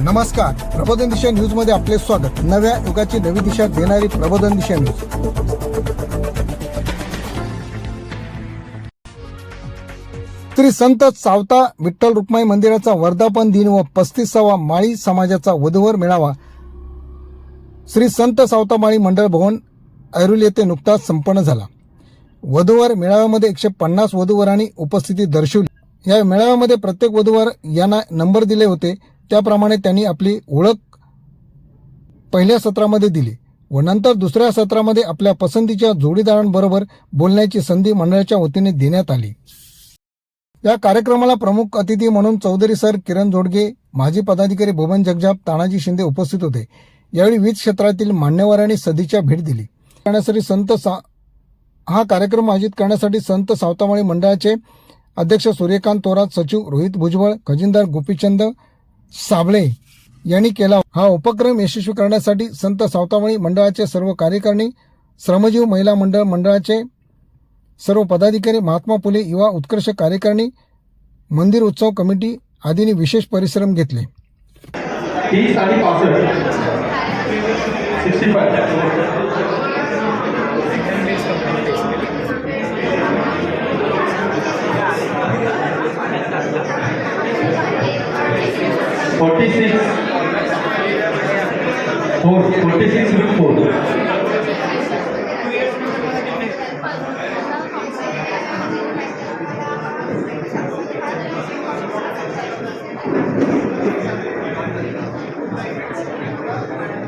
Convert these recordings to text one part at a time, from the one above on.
नमस्कार. प्रबोधन दिशा न्यूजमध्ये आपले स्वागत. नव्या युगाची नवी दिशा देणारी प्रबोधन दिशा न्यूज. श्री संत सावता विठ्ठल रुक्माई मंदिराचा वर्धापन दिन व पस्तीसावा माळी समाजाचा वधूवर मेळावा. श्री संत सावता माळी मंडळ भवन ऐरुल येथे नुकताच संपन्न झाला. वधूवर मेळाव्यामध्ये एकशे पन्नास वधूवरांनी उपस्थिती दर्शवली. या मेळाव्यामध्ये प्रत्येक वधूवर यांना नंबर दिले होते. त्याप्रमाणे त्यांनी आपली ओळख पहिल्या सत्रामध्ये दिली व नंतर दुसऱ्या सत्रामध्ये आपल्या पसंतीच्या जोडीदारांबरोबर बोलण्याची संधी मंडळाच्या वतीने देण्यात आली. या कार्यक्रमाला प्रमुख अतिथी म्हणून चौधरी सर किरण जोडगे माजी पदाधिकारी भुवन जगजाप तानाजी शिंदे उपस्थित होते. यावेळी वीज क्षेत्रातील मान्यवरांनी सदीच्या भेट दिली. करण्यासाठी संत सा हा कार्यक्रम आयोजित करण्यासाठी संत सावतामाळी मंडळाचे अध्यक्ष सूर्यकांत थोरात सचिव रोहित भुजबळ खजिनदार गोपीचंद साबळे यांनी केला. हा उपक्रम यशस्वी करण्यासाठी संत सावतामाळी मंडळाचे सर्व कार्यकारिणी श्रमजीव महिला मंडळ मंडळाचे सर्व पदाधिकारी महात्मा फुले युवा उत्कर्ष कार्यकारिणी मंदिर उत्सव कमिटी आदींनी विशेष परिश्रम घेतले. तीस आणि पासष्ट. सिक्स्टी फाय 46 4 46 root 4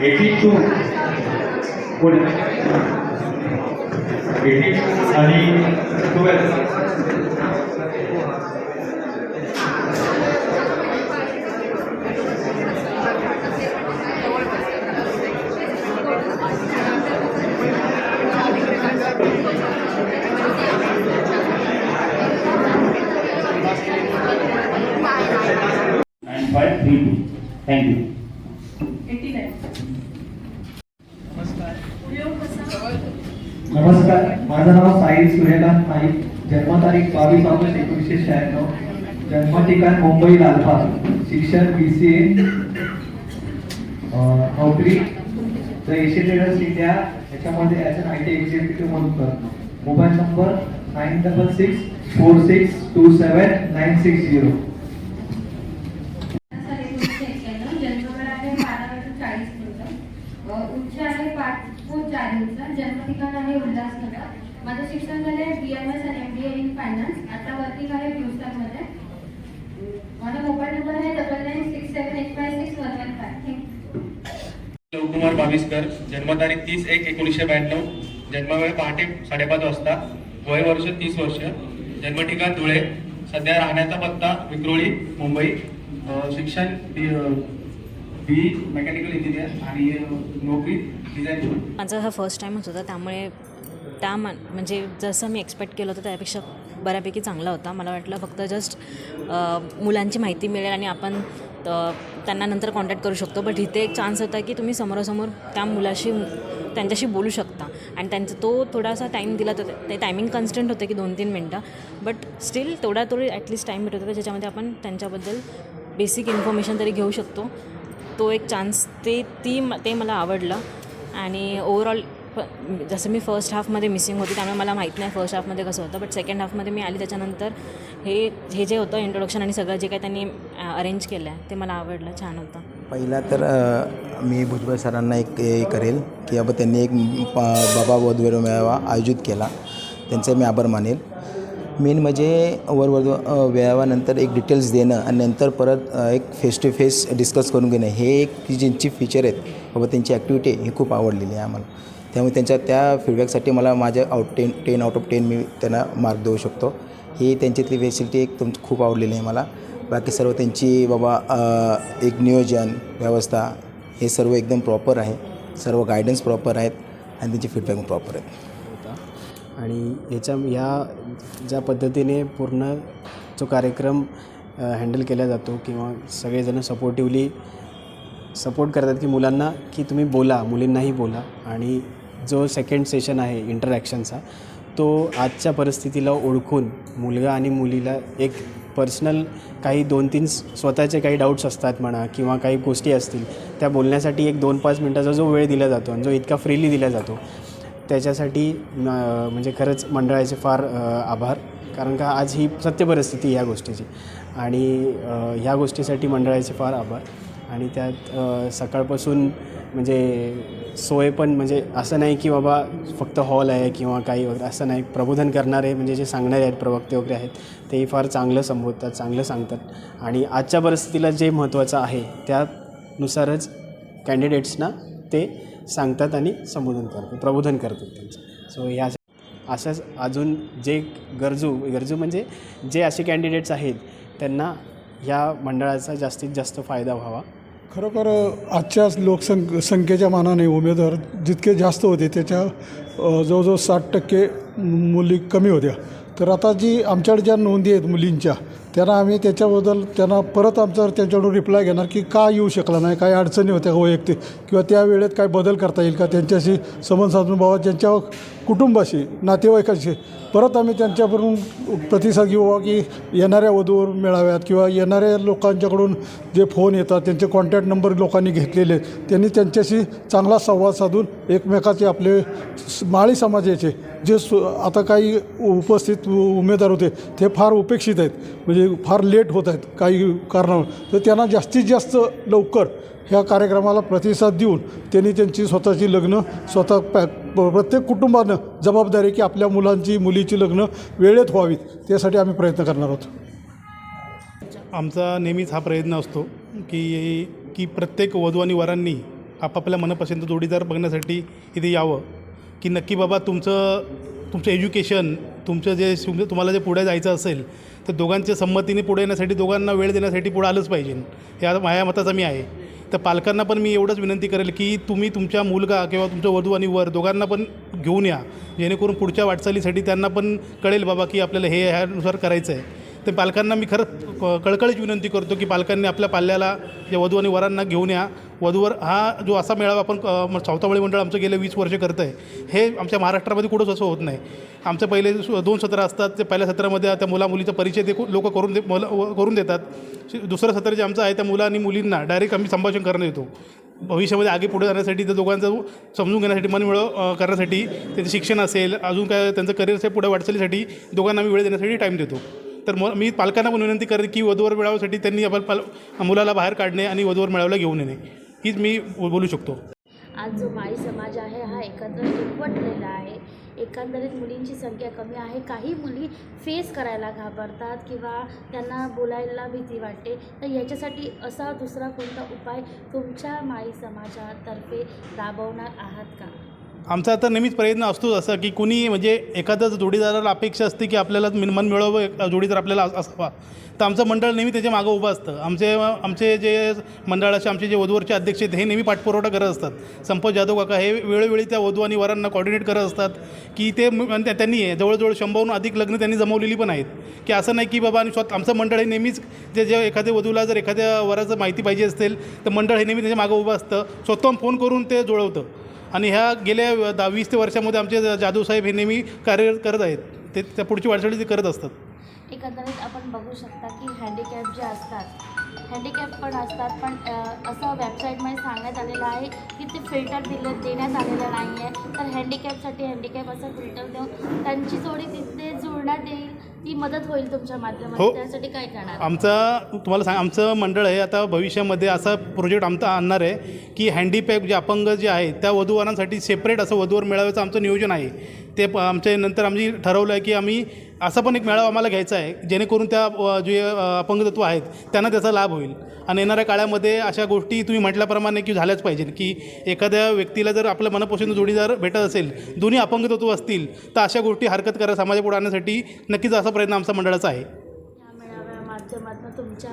82 what 82 आणि 12 पॉईंट थ्री टू थँक्यू नमस्कार. माझं नाव साहिल सूर्यकांत नाईक. जन्मतारीख बावीस ऑगस्ट एकोणीसशे शहाण्णव. जन्मठिकाण मुंबई लालबाग. शिक्षण बी सी ए नोकरी. तर एशियन ट्रेडर्स इंडिया याच्यामध्ये as an I T executive म्हणून करतो. Mobile number nine double six four six two seven nine six zero सांगितलं चार जन्म ठिकाण आहे उल्हासनगर. माझं शिक्षण झाले बी एम एस आणि M B A in finance आता वर्किंग आहे मध्ये. माझा मोबाईल नंबर आहे double nine six seven eight five six one one five Shivkumar Bawiskar जन्मतारीख तीस एक एकोणीसशे ब्याण्णव जन्मवेळ पहाटे साडेपाच वाजता वय वर्ष तीस वर्ष जन्मठिकाण धुळे सध्या राहण्याचा पत्ता विक्रोळी मुंबई. शिक्षण बी मेकॅनिकल इंजिनियर आणि नोकरी डिझाईन माझा हा फर्स्ट टाईमच होता त्यामुळे त्या मान म्हणजे जसं मी एक्सपेक्ट केलं होतं त्यापेक्षा बऱ्यापैकी चांगला होता. मला वाटलं फक्त जस्ट मुलांची माहिती मिळेल आणि आपण त्यांना नंतर कॉन्टॅक्ट करू शकतो. बट इथे एक चान्स होता की तुम्ही समोरासमोर त्या मुलाशी त्यांच्याशी बोलू शकता. आणि त्यांचा तो थोडासा टाईम दिला तर ते टायमिंग कन्स्टंट होते की दोन तीन मिनटं. बट स्टील तेवढा तरी ॲटलीस्ट टाईम भेटत होता. ज्याच्यामध्ये आपण त्यांच्याबद्दल बेसिक इन्फॉर्मेशन तरी घेऊ शकतो. तो एक चान्स ते ती ते मला आवडलं. आणि ओवरऑल जसं मी फर्स्ट हाफमध्ये मिसिंग होती त्यामुळे मला माहीत नाही फर्स्ट हाफमध्ये कसं होतं. बट सेकंड हाफमध्ये मी आली त्याच्यानंतर हे हे जे होतं इंट्रोडक्शन आणि सगळं जे काही त्यांनी अरेंज केलं आहे ते मला आवडलं छान होतं. पहिला तर मी भुजबळ सरांना एक हे करेल की बाबा त्यांनी एक बाबा वधूवर मेळावा आयोजित केला. त्यांचे मी आभार मानेल. मेन म्हणजे वरवर व्यायामानंतर एक डिटेल्स देणं आणि नंतर परत एक फेस टू फेस डिस्कस करून घेणं हे एक ज्यांची फीचर आहेत बाबा त्यांची ॲक्टिव्हिटी ही खूप आवडलेली आहे आम्हाला. त्यामुळे त्यांच्या त्या फीडबॅकसाठी मला माझ्या out ten ten out of ten मी त्यांना मार्क देऊ शकतो. ही त्यांच्यातली फॅसिलिटी एक तुम खूप आवडलेली आहे मला. बाकी सर्व त्यांची बाबा एक नियोजन व्यवस्था हे सर्व एकदम प्रॉपर आहे. सर्व गायडन्स प्रॉपर आहेत आणि त्यांचे फीडबॅक प्रॉपर आहेत. आणि याच्या या ज्या पद्धतीने पूर्ण जो कार्यक्रम हँडल केला जातो किंवा सगळेजण सपोर्टिवली सपोर्ट करतात की मुलांना की तुम्ही बोला मुलींनाही बोला आणि जो सेकंड सेशन आहे इंटरॅक्शनचा तो आजच्या परिस्थितीला ओळखून मुलगा आणि मुलीला एक पर्सनल काही दोन तीन स्वतःचे काही डाऊट्स असतात म्हणा किंवा काही गोष्टी असतील त्या बोलण्यासाठी एक दोन पाच मिनटाचा जो वेळ दिला जातो आणि जो इतका फ्रीली दिला जातो त्याच्यासाठी म्हणजे खरंच मंडळाचे फार आभार. कारण का आज ही सत्य परिस्थिती या गोष्टीची. आणि ह्या गोष्टीसाठी मंडळाचे फार आभार. आणि त्यात सकाळपासून म्हणजे सोय पण म्हणजे असं नाही की बाबा फक्त हॉल आहे किंवा काही वगैरे असं नाही. प्रबोधन करणारे म्हणजे जे सांगणारे आहेत प्रवक्ते वगैरे आहेत तेही फार चांगलं संबोधतात चांगलं सांगतात. आणि आजच्या परिस्थितीला जे महत्त्वाचं आहे त्यानुसारच कॅन्डिडेट्सना ते सांगतात आणि संबोधन करतात प्रबोधन करतात त्यांचं. सो ह्या असंच अजून जे गरजू गरजू म्हणजे जे असे कॅन्डिडेट्स आहेत त्यांना ह्या मंडळाचा जास्तीत जास्त फायदा व्हावा. खरोखर आजच्या लोकसंख संख्येच्या मानाने उमेदवार जितके जास्त होते त्याच्या जवळजवळ साठ टक्के मुली कमी होत्या. तर आता जी आमच्याकडे ज्या नोंदी आहेत मुलींच्या त्यांना आम्ही त्याच्याबद्दल त्यांना परत आमचा त्यांच्याकडून रिप्लाय घेणार की का येऊ शकला नाही काय अडचणी होत्या वैयक्तिक किंवा त्या वेळेत काय बदल करता येईल का? त्यांच्याशी संबंध साधून बाबा ज्यांच्या कुटुंबाशी नातेवाईकाशी. परत आम्ही त्यांच्याकडून प्रतिसाद घेऊ की येणाऱ्या वधूवर मेळाव्यात किंवा येणाऱ्या लोकांच्याकडून जे फोन येतात त्यांचे कॉन्टॅक्ट नंबर लोकांनी घेतलेले आहेत त्यांनी त्यांच्याशी चांगला संवाद साधून एकमेकाचे आपले माळी समाजाचे जे सु आता काही उपस्थित उ- उमेदवार होते ते फार उपेक्षित आहेत. म्हणजे फार लेट होत आहेत काही कारणावर. तर त्यांना जास्तीत जास्त लवकर ह्या कार्यक्रमाला प्रतिसाद देऊन त्यांनी त्यांची स्वतःची लग्न स्वतः पॅ प- प्रत्येक कुटुंबानं जबाबदारी की आपल्या मुलांची मुलीची लग्न वेळेत व्हावीत त्यासाठी आम्ही प्रयत्न करणार आहोत. आमचा नेहमीच हा प्रयत्न असतो की की प्रत्येक वधू आणि वरांनी आपापल्या मनपसंत जोडीदार बघण्यासाठी इथे यावं. की नक्की बाबा तुमचं तुमचं एज्युकेशन तुमचं जे तुम्हाला जे पुढे जायचं असेल तर दोघांच्या संमतीने पुढे येण्यासाठी दोघांना वेळ देण्यासाठी पुढे आलंच पाहिजे. या माझ्या मताचा मी आहे. तर पालकांना पण मी एवढंच विनंती करेल की तुम्ही तुमच्या मुलगा किंवा तुमच्या वधू आणि वर दोघांना पण घेऊन या. जेणेकरून पुढच्या वाटचालीसाठी त्यांना पण कळेल बाबा की आपल्याला हे ह्यानुसार करायचं आहे तर पालकांना मी खरंच कळकळीच विनंती करतो की पालकांनी आपल्या पाल्याला या वधू आणि वरांना घेऊन या. वधूवर हा जो असा मेळावा आपण क- सावतावळी मंडळ आमचं गेले वीस वर्ष करतं आहे हे आमच्या महाराष्ट्रामध्ये कुठंच असं होत नाही. आमचं पहिले दोन सत्र असतात ते पहिल्या सत्रामध्ये त्या मुला मुलीचा परिचय ते लोक करून दे मुलं व- करून देतात. दुसरं सत्र जे आमचं आहे त्या मुला आणि मुलींना डायरेक्ट आम्ही संभाषण करणं येतो. भविष्यामध्ये आगे पुढे जाण्यासाठी त्या दोघांचं समजून घेण्यासाठी मनमिळव करण्यासाठी त्यांचं शिक्षण असेल अजून काय त्यांचं करिअर असेल पुढे वाटचालीसाठी दोघांना आम्ही वेळ देण्यासाठी टाईम देतो. तर मग मी पालकांना पण विनंती करेन की वधूवर मिळाव्यासाठी त्यांनी आपण पाल मुलाला बाहेर काढणे आणि वधूवर मिळावला घेऊन येणे. हीच मी बोलू शकतो. आज जो माई समाज आहे हा एकत्र एकवटलेला आहे. एकंदरीत मुलींची संख्या कमी आहे. काही मुली फेस करायला घाबरतात किंवा त्यांना बोलायला भीती वाटते. तर याच्यासाठी असा दुसरा कोणता उपाय तुमच्या माई समाजातर्फे राबवणार आहात का? आमचा आता नेहमीच प्रयत्न असतोच असं की कुणी म्हणजे एखाद्याच जोडीदाराला अपेक्षा असते की आपल्याला मिन- मन मिळावं जोडीदार आपल्याला असावा. तर आमचं मंडळ नेहमी त्याच्या मागं उभं असतं. आमचे आमचे जे मंडळाचे आमचे जे वधूवरचे अध्यक्ष आहेत हे नेहमी पाठपुरवठा करत असतात. संपत जाधव काका हे वेळोवेळी त्या वधू आणि वरांना कॉर्डिनेट करत असतात की ते त्यांनी जवळजवळ शंभरहून अधिक लग्न त्यांनी जमवलेली पण आहेत. की असं नाही की बाबा आणि स्वतः आमचं मंडळ हे नेहमीच जे जे एखाद्या वधूला जर एखाद्या वराचं माहिती पाहिजे असेल तर मंडळ हे नेहमी त्याच्या मागं उभं असतं. स्वतःहून फोन करून ते जुळवतं. आणि ह्या गेल्या दहा वीस ते वर्षामध्ये आमचे जादूसाहेब हे नेहमी कार्य करत आहेत. ते त्या पुढची वाटचाली ते करत असतात. एकंदरीत आपण बघू शकता की हँडिकॅप जे असतात हँडिकॅप पण असतात पण असं वेबसाईटमध्ये सांगण्यात आलेलं आहे की ते फिल्टर दिलं देण्यात आलेलं नाही आहे तर हँडिकॅपसाठी हँडिकॅप असं फिल्टर देऊन त्यांची जोडी तिथे जुळण्यात येईल. ती मदत होईल तुमच्या माध्यमातून? हो. त्यासाठी काय करणार? आमचा तुम्हाला सांग आमचं मंडळ आहे आता भविष्यामध्ये असा प्रोजेक्ट आमचा आणणार आहे की हँडीपॅक जे अपंग जे आहे त्या वधूवरांसाठी सेपरेट असं वधूवर मेळाव्याचं आमचं नियोजन आहे. ते प आमच्या नंतर आम्ही ठरवलं आहे की आम्ही असा पण एक मेळावा आम्हाला घ्यायचा आहे जेणेकरून त्या जे अपंगतत्व अपंगत्व आहेत त्यांना त्याचा लाभ होईल. आणि येणाऱ्या काळामध्ये अशा गोष्टी तुम्ही म्हटल्याप्रमाणे की झाल्याच पाहिजे की एखाद्या व्यक्तीला जर आपल्या मनपसंत जोडीदार भेटत असेल दोन्ही अपंगत्व असतील तर अशा गोष्टी हरकत करा समाजापुढे आणण्यासाठी नक्कीच असा प्रयत्न आमचा मंडळाचा आहे. या मेळाव्या माध्यमातून तुमच्या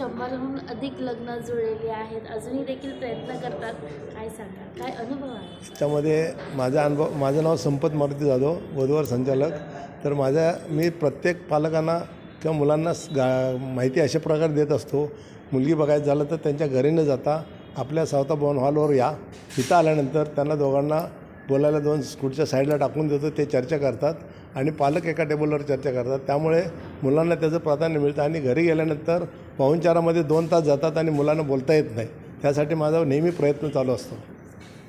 शंभरहून अधिक लग्न जुळलेली आहेत. अजूनही देखील प्रयत्न करतात. काय सांगा काय अनुभव आहे? त्यामध्ये माझा अनुभव माझं नाव संपत मारुती जाधव वधूवर संचालक. तर माझ्या मी प्रत्येक पालकांना किंवा मुलांना गा माहिती अशा प्रकारे देत असतो. मुलगी बघायचं झालं तर त्यांच्या घरी न जाता आपल्या सावता भवन हॉलवर या. इथं आल्यानंतर त्यांना दोघांना बोलायला दोन स्कूटच्या साईडला टाकून देतो ते चर्चा करतात आणि पालक एका टेबलवर चर्चा करतात. त्यामुळे मुलांना त्याचं प्राधान्य मिळतं आणि घरी गेल्यानंतर पाहुणचारामध्ये दोन तास जातात आणि मुलांना बोलता येत नाही. त्यासाठी माझा नेहमी प्रयत्न चालू असतो.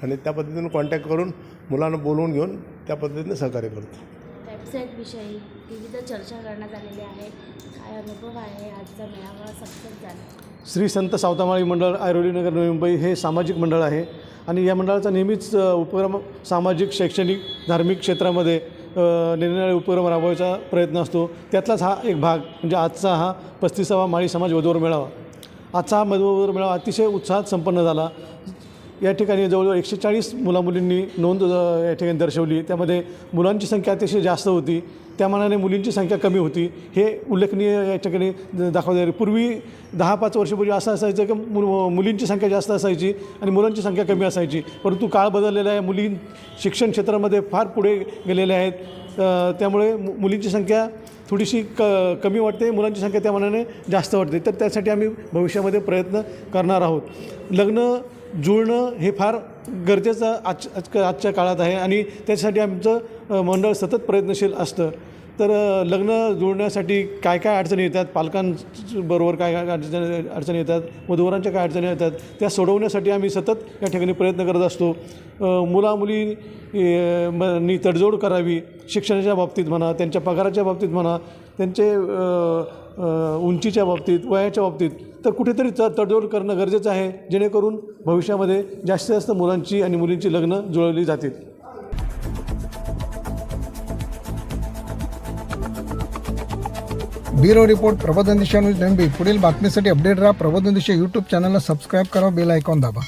आणि त्या पद्धतीनं कॉन्टॅक्ट करून मुलांना बोलवून घेऊन त्या पद्धतीने सहकार्य करतो. वेबसाईटविषयी विविध चर्चा करण्यात आलेली आहे. काय अनुभव आहे? आजचा मेळावा सक्सेस झाला. श्री संत सावतामाळी मंडळ ऐरोलीनगर नवी मुंबई हे सामाजिक मंडळ आहे. आणि या मंडळाचा नेहमीच उपक्रम सामाजिक शैक्षणिक धार्मिक क्षेत्रामध्ये निरनिराळे उपक्रम राबवायचा प्रयत्न असतो. त्यातलाच हा एक भाग म्हणजे आजचा हा पस्तीसावा माळी समाज वधूवर मेळावा. आजचा हा वधूवर मेळावा अतिशय उत्साहात संपन्न झाला. या ठिकाणी जवळजवळ एकशे चाळीस मुलामुलींनी नोंद या ठिकाणी दर्शवली. त्यामध्ये मुलांची संख्या अतिशय जास्त होती. त्या मानाने मुलींची संख्या कमी होती. हे उल्लेखनीय या ठिकाणी दाखवले पूर्वी दहा पाच वर्षापूर्वी असं असायचं की मु मुलींची संख्या जास्त असायची आणि मुलांची संख्या कमी असायची. परंतु काळ बदललेला आहे. मुली शिक्षण क्षेत्रामध्ये फार पुढे गेलेल्या आहेत. त्यामुळे मु मुलींची संख्या थोडीशी क कमी वाटते. मुलांची संख्या त्या मानाने जास्त वाटते. तर त्यासाठी आम्ही भविष्यामध्ये प्रयत्न करणार आहोत. लग्न जुळणं हे फार गरजेचं आज आज आजच्या काळात आहे आणि त्याच्यासाठी आमचं मंडळ सतत प्रयत्नशील असतं. तर लग्न जुळण्यासाठी काय काय अडचणी येतात? पालकांबरोबर काय काय अडचणी अडचणी येतात? मधुवरांच्या काय अडचणी येतात? त्या सोडवण्यासाठी आम्ही सतत या ठिकाणी प्रयत्न करत असतो. मुलामुलींनी मुलामुली तडजोड करावी शिक्षणाच्या बाबतीत म्हणा त्यांच्या पगाराच्या बाबतीत म्हणा त्यांचे उंचीच्या बाबतीत वयाच्या बाबतीत तर कुठेतरी त तडजोड करणं गरजेचं आहे जेणेकरून भविष्यामध्ये जास्तीत जास्त मुलांची आणि मुलींची लग्न जुळवली जातील. ब्युरो रिपोर्ट प्रबोधन दिशा न्यूज नंबी पुढील बातमीसाठी अपडेट राहा प्रबोधन दिशा यूट्यूब चॅनलला सबस्क्राईब करा बेल आयकॉन दाबा.